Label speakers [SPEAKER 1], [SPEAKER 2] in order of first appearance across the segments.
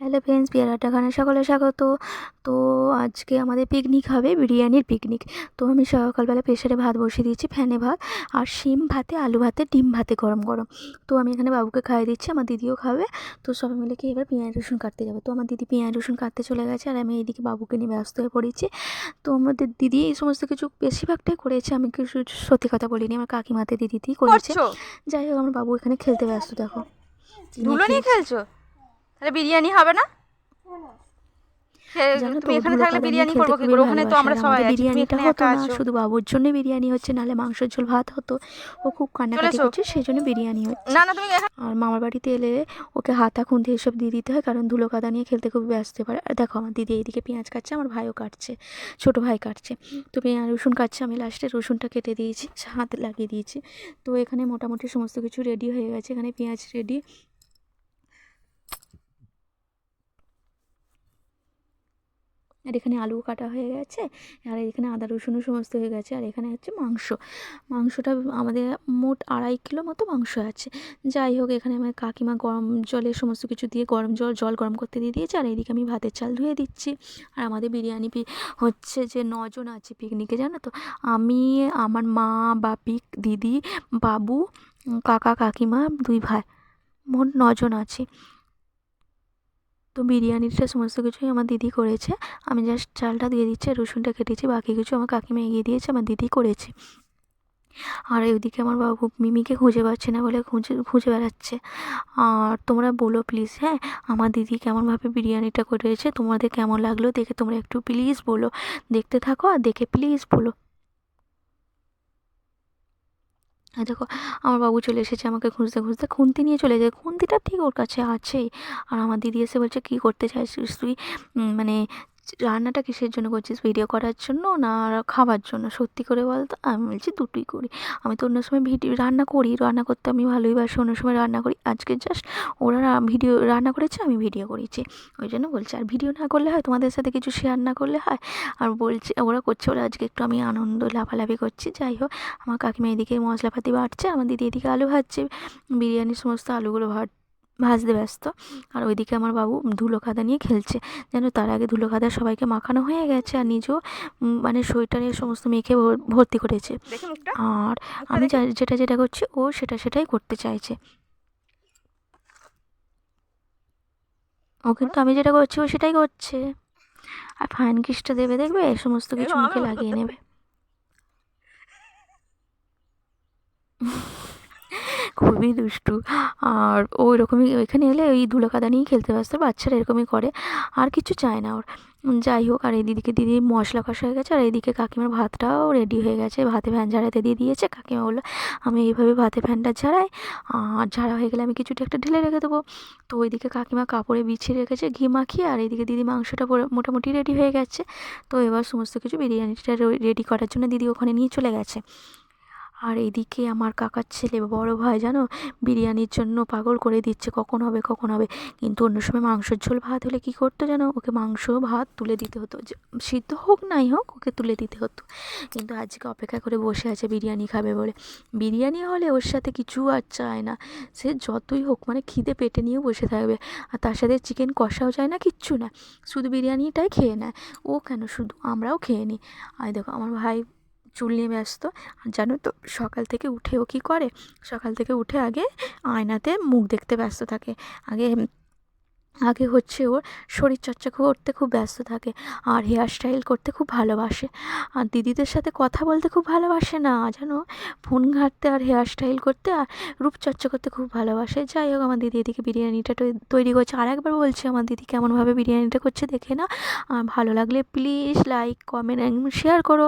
[SPEAKER 1] Hello friends পেয়ারাটা খানে সকলে স্বাগত। তো আজকে আমাদের পিকনিক হবে বিরিয়ানির পিকনিক তো আমি সকালবেলা প্রেশারে ভাত বসিয়ে দিয়েছি ফ্যানে ভাত আর শিম ভাতে আলু ভাতে ডিম ভাতে গরম গরম। তো আমি এখানে বাবুকে খাইয়ে দিচ্ছি আমার দিদিও খাবে। তো সবাই মিলে কি এবার পেঁয়াজ রসুন কাটতে যাবে। তো আমার দিদি পেঁয়াজ রসুন কাটতে চলে গেছে আর আমি এইদিকে বাবুকে নিয়ে ব্যস্ত হয়ে পড়েছি। তো আমাদের দিদি এই সমস্ত কিছু বেশিরভাগটাই করেছে আমি কিছু সত্যি কথা বলিনি আমার কাকিমাতে দিদিতেই করেছে। যাই হোক আমার বাবু এখানে খেলতে ব্যস্ত দেখো।
[SPEAKER 2] খেলছো? তাহলে বিরিয়ানি হবে না?
[SPEAKER 1] তো
[SPEAKER 2] তুমি এখানে থাকলে বিরিয়ানি করব কি? ওখানে তো আমরা সবাই
[SPEAKER 1] বিরিয়ানিটা হতো না শুধু বাবুর জন্য বিরিয়ানি হচ্ছে নাহলে মাংসের ঝোল ভাত হতো। ও খুব কান্নাকাটি
[SPEAKER 2] এসো।
[SPEAKER 1] করছে সেই জন্য বিরিয়ানি হচ্ছে।
[SPEAKER 2] না না তুমি
[SPEAKER 1] আর মামার বাড়িতে এলে ওকে হাতা খুন্তি এসব দিয়ে দিতে হয় কারণ ধুলো কাদা নিয়ে খেলতে খুব ব্যস্ত পারে। আর দেখো আমার দিদি এইদিকে পেঁয়াজ কাটছে আমার ভাইও কাটছে ছোটো ভাই কাটছে। তো পেঁয়াজ রসুন কাটছে আমি লাস্টে রসুনটা কেটে দিয়েছি হাতে লাগিয়ে দিয়েছি। তো এখানে মোটামুটি সমস্ত কিছু রেডি হয়ে গেছে এখানে পেঁয়াজ রেডি। আর এখানে আলু কাটা হয়ে গেছে, আর এখানে আদা, রসুনও সমস্ত হয়ে গেছে, আর এখানে হচ্ছে মাংস। মাংসটা আমাদের মোট আড়াই কিলো মতো মাংস আছে। যাই হোক, এখানে আমার কাকিমা গরম জলে সমস্ত কিছু দিয়ে গরম জল জল গরম করতে দিয়ে দিয়েছে, আর এইদিকে আমি ভাতের চাল ধুয়ে দিচ্ছি। আর আমাদের বিরিয়ানি হচ্ছে যে নজন আছে পিকনিকে জানো তো? আমি, আমার মা বাপিক দিদি, বাবু, কাকা, কাকিমা, দুই ভাই, মোট নজন আছি। তো বিরিয়ানিটা সমস্ত কিছুই আমার দিদি করেছে। আমি জাস্ট চালটা দিয়ে দিচ্ছি রসুনটা কেটেছি বাকি কিছু আমার কাকিমা এগিয়ে দিয়েছে, আমার দিদি করেছে। আর ওইদিকে আমার বাবু মিমিকে খুঁজে পাচ্ছে না বলে খুঁজে খুঁজে বেড়াচ্ছে। আর তোমরা বলো প্লিজ হ্যাঁ আমার দিদি কেমনভাবে বিরিয়ানিটা করেছে, তোমাদের কেমন লাগল? দেখে তোমরা একটু প্লিজ বলো। দেখতে থাকো আর দেখে প্লিজ বলো। আর দেখো, আমার বাবু চলে এসেছে, আমাকে খুঁজতে খুঁজতে খুন্তি নিয়ে চলে যায়। খুন্তিটা ঠিক ওর কাছে আছেই। আর আমার দিদি এসে বলছে, কী করতে চাইছিস তুই? মানে রান্নাটা কিসের জন্য করছিস ভিডিও করার জন্য না খাবার জন্য? সত্যি করে বল তো আমি বলছি দুটোই করি। আমি তো অন্য সময় ভিডিও রান্না করি, রান্না করতে আমি ভালোই বাসি, অন্য সময় রান্না করি। আজকে জাস্ট ওরা ভিডিও রান্না করেছে, আমি ভিডিও করেছি। ওই জন্য বলছি, আর ভিডিও না করলে হয়, তোমাদের সাথে কিছু শেয়ার না করলে হয়? আর বলছে, ওরা করছে, ওরা আজকে একটু আমি আনন্দ লাফালাফি করছি, যাই হোক। আমার কাকিমা এদিকে মশলাপাতি বাটছে, আমার দিদি এদিকে আলু ভাজছে, বিরিয়ানির সমস্ত আলুগুলো ভাট ভাজতে ব্যস্ত। আর ওইদিকে আমার বাবু ধুলো কাদা নিয়ে খেলছে। যেন তার আগে ধুলো কাদা সবাইকে মাখানো হয়ে গেছে আর নিজেও মানে সোয়েটারে সমস্ত মেখে ভর্তি করেছে। আর আমি যেটা যেটা করছি ও সেটা সেটাই করতে চাইছে। ও কিন্তু আমি যেটা করছি ও সেটাই করছে। আর ফাইন কিসটা দেবে দেখবে? এই সমস্ত কিছু মুখে লাগিয়ে নেবে। খুবই দুষ্টু। আর ও এরকমই এখানে এলে ওই ধুলো কাদা নিয়েই খেলতে ব্যস্ত বাচ্চারা এরকমই করে। আর কিছু চায় না ওর। যাই হোক, আর এইদিকে দিদি মশলা কষা হয়ে গেছে, আর এইদিকে কাকিমার ভাতটাও রেডি হয়ে গেছে। ভাতে ফ্যান ঝাড়াতে দিয়ে দিয়েছে। কাকিমা বলল, আমি এইভাবে ভাতে ফ্যানটা ঝাড়াই, আর ঝাড়া হয়ে গেলে আমি কিছুটা একটা ঢেলে রেখে দেবো। তো ওইদিকে কাকিমা কাপড়ে বিছিয়ে রেখেছে, ঘি মাখিয়ে, আর এইদিকে দিদি মাংসটা মোটামুটি রেডি হয়ে গেছে। তো এবার সমস্ত কিছু বিরিয়ানিটা রেডি করার জন্য দিদি ওখানে নিয়ে চলে গেছে। আর এদিকে আমার কাকার ছেলে বড় ভাই, জানো? বিরিয়ানির জন্য পাগল করে দিচ্ছে, কখন হবে কখন হবে? কিন্তু অন্য সময় মাংসের ঝোল ভাত হলে কী করতো জানো? ওকে মাংস, ভাত তুলে দিতে হতো। সিদ্ধ হোক নাই হোক, ওকে তুলে দিতে হতো। কিন্তু আজকে অপেক্ষা করে বসে আছে, বিরিয়ানি খাবে বলে। বিরিয়ানি হলে ওর সাথে কিছু আর চায় না। সে যতই হোক মানে খিদে পেটে নিয়েও বসে থাকবে। আর তার সাথে চিকেন কষাও চায় না, কিচ্ছু না। শুধু বিরিয়ানিটাই খেয়ে নেয়। ও কেন? শুধু আমরাও খেয়ে নিই। আর দেখো, আমার ভাই চুল নিয়ে ব্যস্ত আর জানো তো, সকাল থেকে উঠে ও কী করে? সকাল থেকে উঠে আগে আয়নাতে মুখ দেখতে ব্যস্ত থাকে। আগে আগে হচ্ছে ওর শরীরচর্চা করতে খুব ব্যস্ত থাকে আর হেয়ার স্টাইল করতে খুব ভালোবাসে। আর দিদিদের সাথে কথা বলতে খুব ভালোবাসে না, জানো? ফোন ঘাঁটতে আর হেয়ার স্টাইল করতে আর রূপচর্চা করতে খুব ভালোবাসে। যাই হোক, আমার দিদি এদিকে বিরিয়ানিটা তৈরি করছে। আর একবার বলছি, আমার দিদি কেমনভাবে বিরিয়ানিটা করছে দেখে না আর ভালো লাগলে প্লিজ লাইক কমেন্ট শেয়ার করো।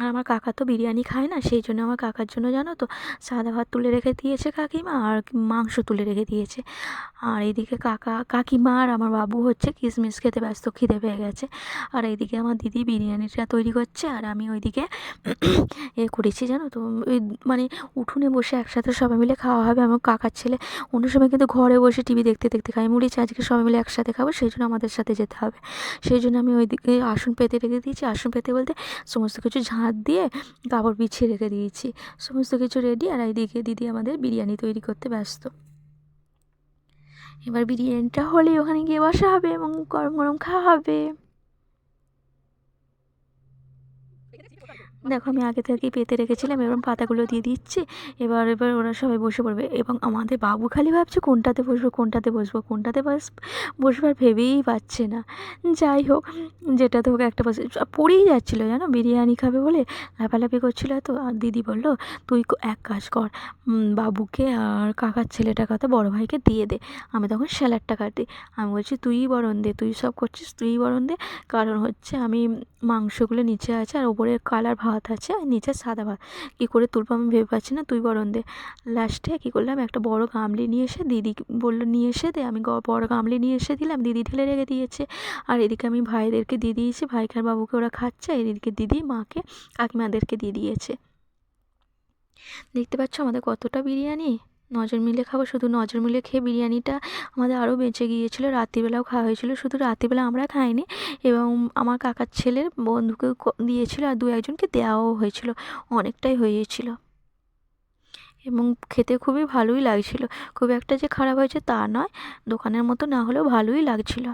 [SPEAKER 1] আর আমার কাকা তো বিরিয়ানি খায় না, সেই জন্য আমার কাকার জন্য জানো তো সাদা ভাত তুলে রেখে দিয়েছে কাকিমা আর মাংস তুলে রেখে দিয়েছে। আর এইদিকে কাকা, কাকিমা আর আমার বাবু হচ্ছে কিশমিশ খেতে ব্যস্ত, খিদে পেয়ে গেছে। আর এইদিকে আমার দিদি বিরিয়ানিটা তৈরি করছে আর আমি ওইদিকে এ করেছি জানো তো, ওই মানে উঠোনে বসে একসাথে সবাই মিলে খাওয়া হবে। আমার কাকার ছেলে অন্য সময় কিন্তু ঘরে বসে টিভি দেখতে দেখতে খাই মুড়িছে আজকে সবাই মিলে একসাথে খাব, সেই জন্য আমাদের সাথে যেতে হবে। সেই জন্য আমি ওইদিকে আসন পেতে রেখে দিয়েছি। আসন পেতে বলতে সমস্ত কিছু ঝাঁট দিয়ে কাপড় পিছিয়ে রেখে দিয়েছি। সমস্ত কিছু রেডি আর এইদিকে দিদি আমাদের বিরিয়ানি তৈরি করতে ব্যস্ত। এবার বিরিয়ানিটা হলে ওখানে গিয়ে বসা হবে এবং গরম গরম খাওয়া হবে। দেখো, আমি আগে থেকেই পেতে রেখেছিলাম এবং পাতাগুলো দিয়ে দিচ্ছি। এবার এবার ওরা সবাই বসে পড়বে। এবং আমাদের বাবু খালি ভাবছে, কোনটাতে বসবো কোনটাতে বসবো, কোনটাতে বস বসবার ভেবেই পাচ্ছে না। যাই হোক যেটাতে হোক একটা বসে পড়েই যাচ্ছিল, জানো? বিরিয়ানি খাবে বলে লাফালাফি করছিল তো আর দিদি বলল, তুই এক কাজ কর বাবুকে আর কাকার ছেলেটার কথা, বড় ভাইকে দিয়ে দে। আমি তখন স্যালাডটা কাটি আমি বলছি তুইই বরণ দে, তুই সব করছিস তুইই বরণ দে। কারণ হচ্ছে, আমি মাংসগুলো নিচে আছে, আর ওপরের কালার ভাত আছে আর নিচে সাদা ভাত কী করে তুলবো আমি ভেবে পাচ্ছি না। তুই বরণ দে। লাস্টে কী করলাম? একটা বড় গামলি নিয়ে এসে দিদি বলল, নিয়ে এসে দে। আমি বড় গামলি নিয়ে এসে দিলাম। দিদি ঢেলে রেখে দিয়েছে। আর এদিকে আমি ভাইদেরকে দিয়ে দিয়েছি। ভাইকার বাবুকে ওরা খাচ্ছে। এদিকে দিদি, মাকে, কাকিমাদেরকে দিয়ে দিয়েছে। দেখতে পাচ্ছ আমাদের কতটা বিরিয়ানি? নজর মিলে খাব, শুধু নজর মিলে খেয়ে বিরিয়ানিটা আমাদের আরও বেঁচে গিয়েছিল। রাত্রিবেলাও খাওয়া হয়েছিল, শুধু রাত্রিবেলা আমরা খাইনি এবং আমার কাকার ছেলের বন্ধুকেও দিয়েছিল আর দু একজনকে দেওয়াও হয়েছিল, অনেকটাই হয়েছিল। এবং খেতে খুবই ভালোই লাগছিল, খুব একটা যে খারাপ হয়েছে তা নয়, দোকানের মতো না হলেও ভালোই লাগছিল।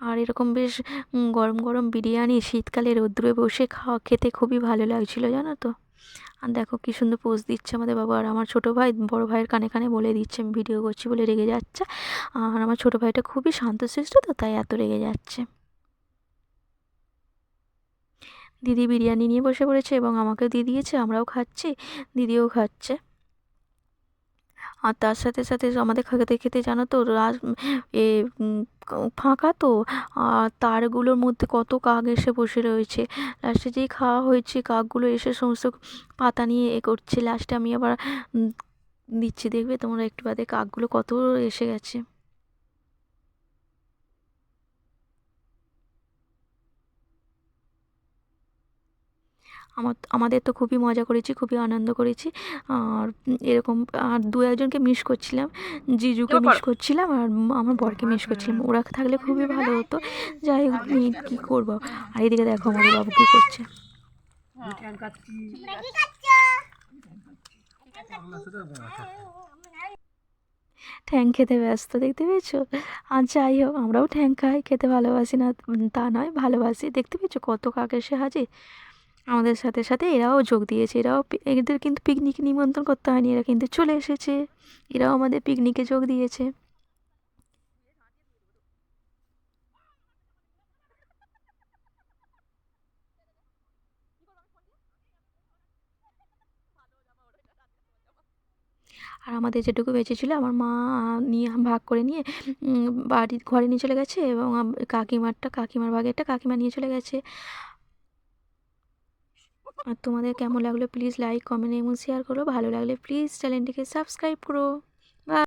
[SPEAKER 1] আর এরকম বেশ গরম গরম বিরিয়ানি শীতকালে রৌদ্রে বসে খাওয়া খেতে খুবই ভালো লাগছিল, জানো তো? আর দেখো কী সুন্দর পোজ দিচ্ছে আমাদের বাবা। আর আমার ছোটো ভাই বড় ভাইয়ের কানে কানে বলে দিচ্ছে, আমি ভিডিও করছি বলে রেগে যাচ্ছে। আর আমার ছোটো ভাইটা খুবই শান্ত শান্তশিষ্ট, তো তাই এত রেগে যাচ্ছে। দিদি বিরিয়ানি নিয়ে বসে পড়েছে এবং আমাকে দিয়ে দিয়েছে, আমরাও খাচ্ছি, দিদিও খাচ্ছে। আর তার সাথে সাথে আমাদের খেতে খেতে জানো তো, রাজ এ ফাঁকা তো? আর তারগুলোর মধ্যে কত কাক এসে বসে রয়েছে? লাস্টে যেই খাওয়া হয়েছে, কাকগুলো এসে সমস্ত পাতা নিয়ে এ করছে। লাস্টে আমি আবার দিচ্ছি। দেখবে তোমরা একটু বাদে কাকগুলো কত এসে গেছে। আমার আমাদের তো খুবই মজা করেছি খুবই আনন্দ করেছি। আর এরকম আর দু একজনকে মিস করছিলাম জিজুকে মিস করছিলাম আর আমার বরকে মিস করছিলাম। ওরা থাকলে খুবই ভালো হতো। যাই হোক কী করব? আর এদিকে দেখো আমাদের বাবু কী করছে। ঠ্যাং খেতে ব্যস্ত দেখতে পেয়েছ? আর যাই হোক আমরাও ঠ্যাং খাই খেতে ভালোবাসি না তা নয় ভালোবাসি। দেখতে পেয়েছ কত কাক এসে হাজির? আমাদের সাথে সাথে এরাও যোগ দিয়েছে। এরাও এদের কিন্তু পিকনিক নিমন্ত্রণ করতে হয়নি, এরা কিন্তু চলে এসেছে। এরাও আমাদের পিকনিকে যোগ দিয়েছে। আর আমাদের যেটুকু বেঁচে ছিল, আমার মা নিয়ে ভাগ করে নিয়ে বাড়ির ঘরে নিয়ে চলে গেছে এবং কাকিমারটা, কাকিমার ভাগেরটা কাকিমা নিয়ে চলে গেছে। আর তোমাদের কেমন লাগল প্লিজ লাইক কমেন্ট এবং শেয়ার করো। ভালো লাগলে প্লিজ চ্যানেলটিকে সাবস্ক্রাইব করো।